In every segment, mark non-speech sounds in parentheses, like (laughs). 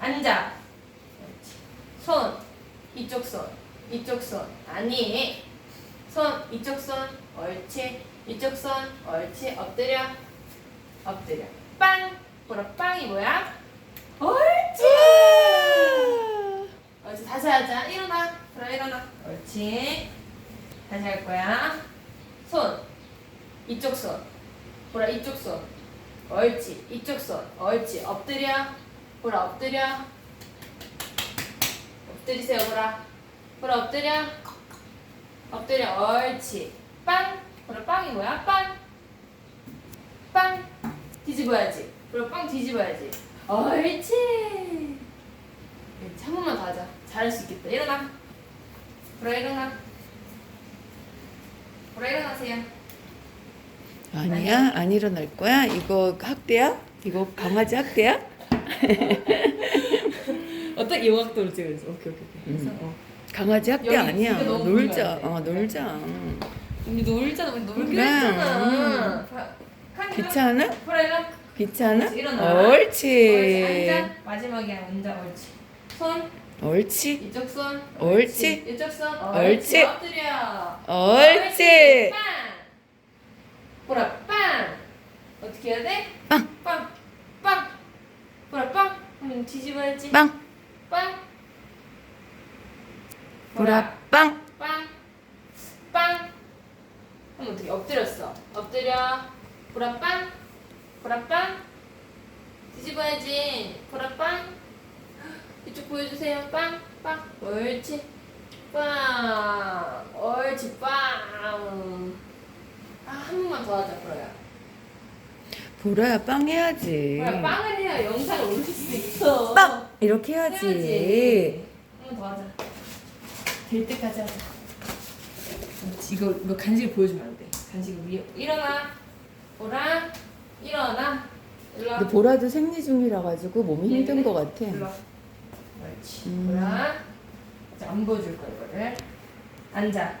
앉아. 손 이쪽 손 이쪽 손. 아니. 손 이쪽 손 옳지. 이쪽 손 옳지. 엎드려. 엎드려. 빵. 보라 빵이 뭐야? 옳지! 옳지. 다시 하자. 일어나. 보라 일어나. 옳지. 다시 할 거야. 손. 이쪽 손. 보라 이쪽 손. 옳지. 이쪽 손. 옳지. 엎드려 보라 엎드려? 엎드리세요 보라. 보라 엎드려? 엎드려. 옳지. 빵. 보라 빵이 뭐야? 빵. 빵. 뒤집어야지. 보라 빵 뒤집어야지. 옳지. 한 번만 더 하자. 잘할 수 있겠다. 일어나. 보라 일어나. 보라 일어나세요. 아니야. 안 일어날 거야? 이거 학대야? 이거 강아지 학대야 (laughs) 어떤 요각도를 찍어야지. 오케이 오케이 오케이. 그래서 어. 강아지 학대 여기 아니야. 너무 놀자. 어 놀자. 우리 놀잖아. 우리 놀기로 그래. 했잖아. 칸 일어나. 귀찮아? 귀찮아? 옳지, 일어나. 옳지. 옳지 앉아. 마지막에 앉아 옳지. 손. 옳지. 이쪽 손. 옳지. 이쪽 손. 옳지. 엎드려. 옳지. 빵 보라. 빵 어떻게 해야 돼? 빵. 빵 빵. 보라 빵 그럼 뒤집어야지. 빵. 빵. 보라 빵. 빵. 빵. 그럼 어떻게 엎드렸어. 엎드려. 보라 빵. 보라 빵. 뒤집어야지. 보라 빵. 이쪽 보여주세요. 빵. 빵. 옳지. 빵. 옳지. 빵 아 한 번만 더 하자 보라야 보라야 빵 해야지. 보라 빵을 해야 영상을 올릴 수 있어. 빵! 이렇게 해야지. 해야지. 한번 더 하자. 될 때까지 하자. 그렇지. 이거 이거 간식을 보여주면 안 돼. 간식을 위에. 일어나. 보라. 일어나. 일로 와. 근데 보라도 생리 중이라 가지고 몸이 힘든 것 같아. 일로 와. 옳지. 음. 보라. 이제 안 보여줄 거야 이거를. 앉아.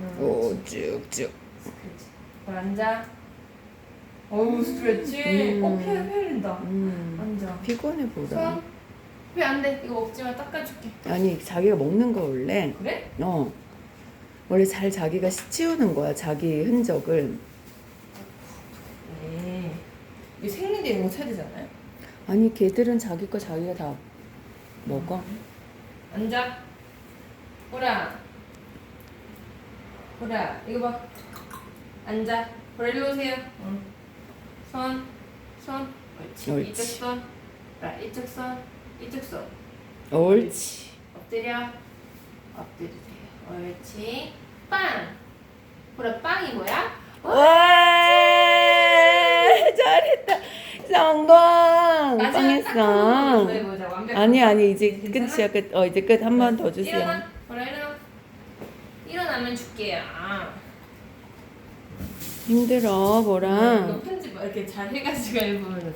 응, 오 쭉쭉. 그렇지. 보라 앉아 어우 스트레치 음. 어 폐, 폐 흘린다 음, 앉아 피곤해 보라 손왜안 돼? 이거 먹지 마 닦아줄게 아니 자기가 먹는 거 원래 그래? 어 원래 잘 자기가 치우는 거야 자기 흔적을 네. 이 생리대 이런 거 쳐야 되잖아요. 아니 걔들은 자기 거 자기가 다 먹어 앉아. 보라. 보라. 이거 봐. 앉아. 보라 일로 오세요. 응. 손. 손. 옳지. 옳지. 이쪽 손. 보라 이쪽 손. 이쪽 손. 옳지 엎드려. 엎드리세요. 옳지. 빵. 보라 빵이 뭐야? 와 잘했다 성공 빵했어. 아니 아니 이제? 끝이야 끝어 이제 끝 한 번 더 주세요 일어나. 보라 일어나. 일어나면 줄게요. 힘들어 보라. 편집 이렇게 잘 해가지고 해보면